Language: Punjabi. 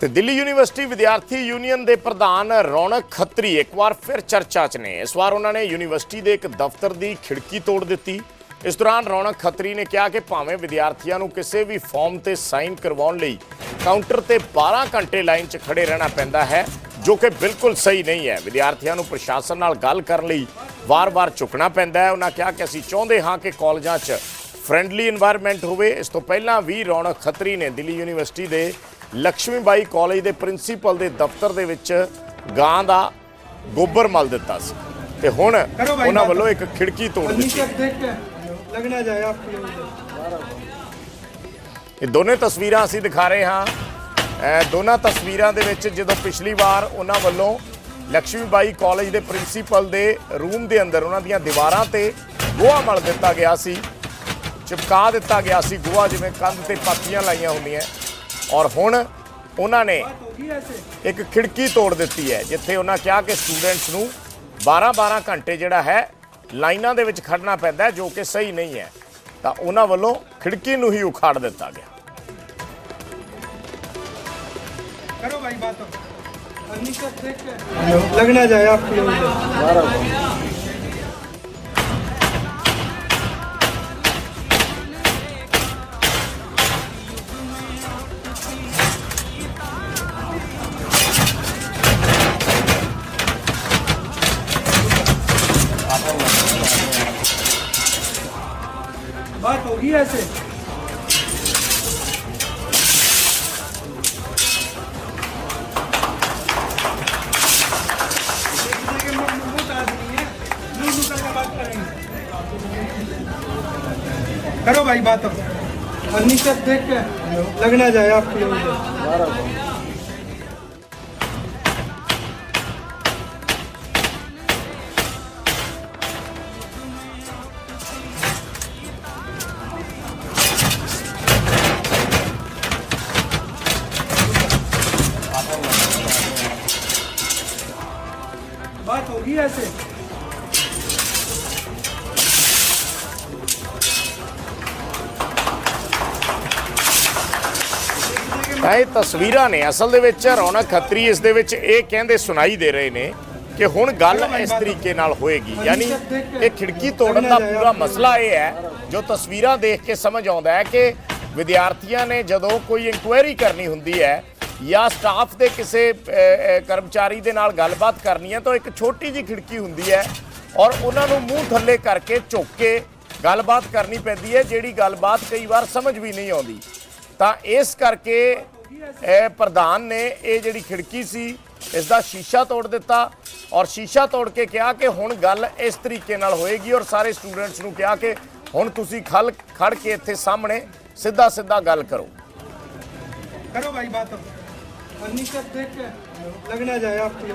ਤੇ ਦਿੱਲੀ ਯੂਨੀਵਰਸਿਟੀ ਵਿਦਿਆਰਥੀ ਯੂਨੀਅਨ ਦੇ ਪ੍ਰਧਾਨ ਰੌਣਕ ਖੱਤਰੀ ਇੱਕ ਵਾਰ ਫਿਰ ਚਰਚਾ 'ਚ ਨੇ। ਇਸ ਵਾਰ ਉਹਨਾਂ ਨੇ ਯੂਨੀਵਰਸਿਟੀ ਦੇ ਇੱਕ ਦਫ਼ਤਰ ਦੀ ਖਿੜਕੀ ਤੋੜ ਦਿੱਤੀ। ਇਸ ਦੌਰਾਨ ਰੌਣਕ ਖੱਤਰੀ ਨੇ ਕਿਹਾ ਕਿ ਭਾਵੇਂ ਵਿਦਿਆਰਥੀਆਂ ਨੂੰ ਕਿਸੇ ਵੀ ਫਾਰਮ ਤੇ ਸਾਈਨ ਕਰਵਾਉਣ ਲਈ ਕਾਊਂਟਰ ਤੇ 12 ਘੰਟੇ ਲਾਈਨ 'ਚ ਖੜੇ ਰਹਿਣਾ ਪੈਂਦਾ ਹੈ, ਜੋ ਕਿ ਬਿਲਕੁਲ ਸਹੀ ਨਹੀਂ ਹੈ। ਵਿਦਿਆਰਥੀਆਂ ਨੂੰ ਪ੍ਰਸ਼ਾਸਨ ਨਾਲ ਗੱਲ ਕਰਨ ਲਈ ਵਾਰ-ਵਾਰ ਝੁਕਣਾ ਪੈਂਦਾ ਹੈ। ਉਹਨਾਂ ਕਿਹਾ ਕਿ ਅਸੀਂ ਚਾਹੁੰਦੇ ਹਾਂ ਕਿ ਕਾਲਜਾਂ 'ਚ ਫ੍ਰੈਂਡਲੀ এনवायरमेंट ਹੋਵੇ। ਇਸ ਤੋਂ ਪਹਿਲਾਂ ਵੀ ਰੌਣਕ ਖੱਤਰੀ ਨੇ ਦਿੱਲੀ ਯੂਨੀਵਰਸਿਟੀ ਦੇ ਲక్ష్ਮੀਬਾਈ ਕਾਲਜ ਦੇ ਪ੍ਰਿੰਸੀਪਲ ਦੇ ਦਫ਼ਤਰ ਦੇ ਵਿੱਚ ਗਾਂ ਦਾ ਗੋਬਰ ਮਲ ਦਿੱਤਾ ਸੀ। ਤੇ ਹੁਣ ਉਹਨਾਂ ਵੱਲੋਂ ਇੱਕ ਖਿੜਕੀ ਤੋੜ ਦਿੱਤੀ। ਲੱਗਣਾ ਜਾਏ ਆਪ ਇਹ ਦੋਨੇ ਤਸਵੀਰਾਂ ਅਸੀਂ ਦਿਖਾ ਰਹੇ ਹਾਂ। ਦੋਨਾਂ ਤਸਵੀਰਾਂ ਦੇ ਵਿੱਚ ਜਦੋਂ ਪਿਛਲੀ ਵਾਰ ਉਹਨਾਂ ਵੱਲੋਂ ਲక్ష్ਮੀਬਾਈ ਕਾਲਜ ਦੇ ਪ੍ਰਿੰਸੀਪਲ ਦੇ ਰੂਮ ਦੇ ਅੰਦਰ ਉਹਨਾਂ ਦੀਆਂ ਦੀਵਾਰਾਂ ਤੇ ਗੋਹਾ ਮਲ ਦਿੱਤਾ ਗਿਆ ਸੀ ਚਿਪਕਾ ਦਿੱਤਾ ਗਿਆ ਸੀ ਗੋਹਾ ਜਿਵੇਂ ਕੰਧ ਤੇ ਪਾਤੀਆਂ ਲਾਈਆਂ ਹੁੰਦੀਆਂ। ਔਰ ਹੁਣ ਉਹਨਾਂ ਨੇ बात होगी ऐसे ਇੱਕ ਖਿੜਕੀ ਤੋੜ ਦਿੱਤੀ ਹੈ ਜਿੱਥੇ ਉਹਨਾਂ ਕਿਹਾ ਕਿ ਸਟੂਡੈਂਟਸ ਨੂੰ 12-12 ਘੰਟੇ ਜਿਹੜਾ ਹੈ ਲਾਈਨਾਂ ਦੇ ਵਿੱਚ ਖੜਨਾ ਪੈਂਦਾ ਹੈ ਜੋ ਕਿ ਸਹੀ ਨਹੀਂ ਹੈ ਤਾਂ ਉਹਨਾਂ ਵੱਲੋਂ ਖਿੜਕੀ ਨੂੰ ਹੀ ਉਖਾੜ ਦਿੱਤਾ ਗਿਆ करो भाई बात और नीचे देख के लगना जाए आपको बात होगी ऐसे। करो भाई बात अब। फर्नीचर देख के लगना जाए आपके लिए। होगी ऐसे ਤਾਂ ਇਹ ਤਸਵੀਰਾਂ ਨੇ ਅਸਲ ਦੇ ਵਿੱਚ ਰੌਣਕ ਖੱਤਰੀ ਇਸ ਦੇ ਵਿੱਚ ਇਹ ਕਹਿੰਦੇ ਸੁਣਾਈ ਦੇ ਰਹੇ ਨੇ ਕਿ ਹੁਣ ਗੱਲ ਇਸ ਤਰੀਕੇ ਨਾਲ ਹੋਏਗੀ ਯਾਨੀ ਇਹ ਖਿੜਕੀ ਤੋੜਨ ਦਾ ਪੂਰਾ ਮਸਲਾ ਇਹ ਹੈ ਜੋ ਤਸਵੀਰਾਂ ਦੇਖ ਕੇ ਸਮਝ ਆਉਂਦਾ ਹੈ ਕਿ ਵਿਦਿਆਰਥੀਆਂ ਨੇ ਜਦੋਂ ਕੋਈ ਇਨਕੁਆਇਰੀ ਕਰਨੀ ਹੁੰਦੀ ਹੈ ਜਾਂ ਸਟਾਫ ਦੇ ਕਿਸੇ ਕਰਮਚਾਰੀ ਦੇ ਨਾਲ ਗੱਲਬਾਤ ਕਰਨੀ ਹੈ ਤਾਂ ਇੱਕ ਛੋਟੀ ਜੀ ਖਿੜਕੀ ਹੁੰਦੀ ਹੈ ਔਰ ਉਹਨਾਂ ਨੂੰ ਮੂੰਹ ਥੱਲੇ ਕਰਕੇ ਝੁੱਕ ਕੇ ਗੱਲਬਾਤ ਕਰਨੀ ਪੈਂਦੀ ਹੈ, ਜਿਹੜੀ ਗੱਲਬਾਤ ਕਈ ਵਾਰ ਸਮਝ ਵੀ ਨਹੀਂ ਆਉਂਦੀ। ਤਾਂ ਇਸ ਕਰਕੇ ਇਹ ਪ੍ਰਧਾਨ ਨੇ ਇਹ ਜਿਹੜੀ ਖਿੜਕੀ ਸੀ ਇਸ ਦਾ ਸ਼ੀਸ਼ਾ ਤੋੜ ਦਿੱਤਾ ਔਰ ਸ਼ੀਸ਼ਾ ਤੋੜ ਕੇ ਕਿਹਾ ਕਿ ਹੁਣ ਗੱਲ ਇਸ ਤਰੀਕੇ ਨਾਲ ਹੋਏਗੀ ਔਰ ਸਾਰੇ ਸਟੂਡੈਂਟਸ ਨੂੰ ਕਿਹਾ ਕਿ ਹੁਣ ਤੁਸੀਂ ਖਲ ਖੜ ਕੇ ਇੱਥੇ ਸਾਹਮਣੇ ਸਿੱਧਾ ਸਿੱਧਾ ਗੱਲ ਕਰੋ। ਕਰੋ ਭਾਈ ਬਾਤ। अब। और नीचे देख के लगना जाए आपको